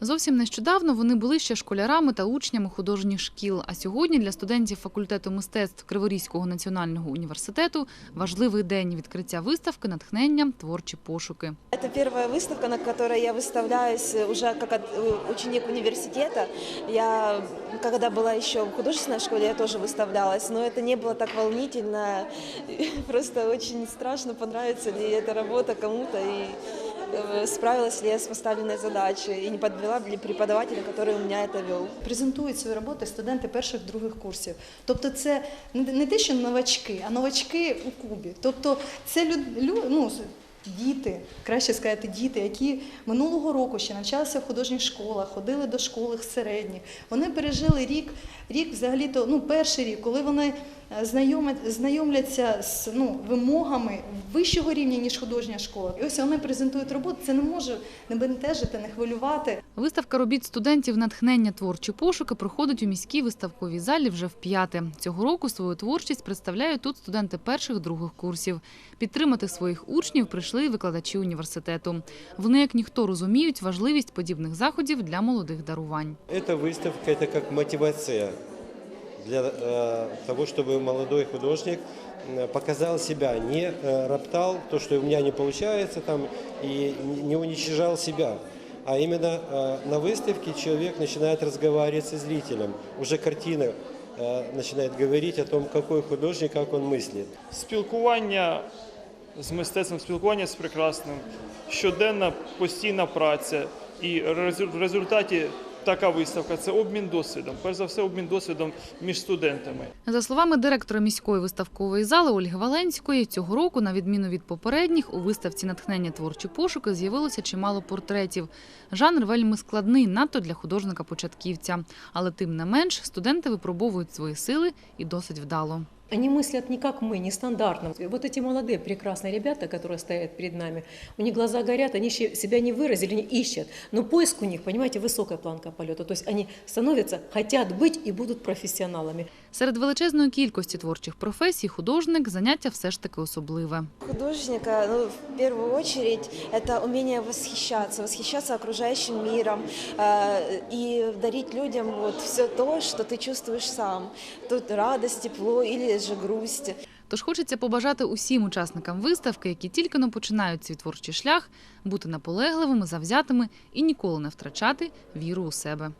Зовсім нещодавно вони були ще школярами та учнями художніх шкіл. А сьогодні для студентів факультету мистецтв Криворізького національного університету важливий день відкриття виставки натхнення творчі пошуки. Это первая выставка, на которой я выставляюсь уже как от- э, ученик университета. Я, когда была еще в художественной школе, я тоже выставлялась, но это не было так волнительно. Просто очень страшно, понравится ли эта работа кому-то и э, справилась ли я с поставленной задачей и не подвела ли преподавателя, который у меня это вел. презентують свої роботи студенти перших других курсів. Тобто, це не те, що новачки, а новачки у кубі. Тобто, це люд, лю, ну, діти, краще сказати, діти, які минулого року ще навчалися в художніх школах, ходили до школи середніх. Вони пережили рік, рік взагалі-то, ну, перший рік, коли вони е, знайомляться з ну, вимогами вищого рівня, ніж художня школа. І ось вони презентують роботу. Це не може не бентежити, не хвилювати. Виставка робіт студентів натхнення творчі пошуки проходить у міській виставковій залі вже вп'яте. Цього року свою творчість представляють тут студенти перших других курсів. Підтримати своїх учнів прийшли й викладачі університету. Вони, як ніхто, розуміють важливість подібних заходів для молодих дарувань. Эта выставка – это как мотивация для э, того, чтобы молодой художник э, показал себя, не э, роптал то, что у меня не получается, там, и не уничижал себя. А именно э, на выставке человек начинает разговаривать со зрителем. Уже картина э, начинает говорить о том, какой художник, как он мыслит. спілкування з мистецтвом, спілкування з прекрасним, щоденна постійна праця. І в результаті така виставка це обмін досвідом. Перш за все, обмін досвідом між студентами. За словами директора міської виставкової зали Ольги Валенської, цього року, на відміну від попередніх, у виставці натхнення творчі пошуки з'явилося чимало портретів. Жанр вельми складний, надто для художника-початківця. Але тим не менш студенти випробовують свої сили і досить вдало. Они мыслят не как мы, нестандартно. Вот эти молодые прекрасные ребята, которые стоят перед нами, у них глаза горят, они еще себя не выразили, не ищут. Но поиск у них, понимаете, высокая планка полета. То есть они становятся, хотят быть и будут профессионалами. Серед величезної кількості творчих професій художник заняття все ж таки особливе. Художника, ну, в первую очередь, это умение восхищаться, восхищаться окружающим миром э, и дарить людям вот все то, что ты чувствуешь сам. Тут радость, тепло или же грусть. Тож хочеться побажати усім учасникам виставки, які тільки но починають свій творчий шлях, бути наполегливими, завзятими і ніколи не втрачати віру у себе.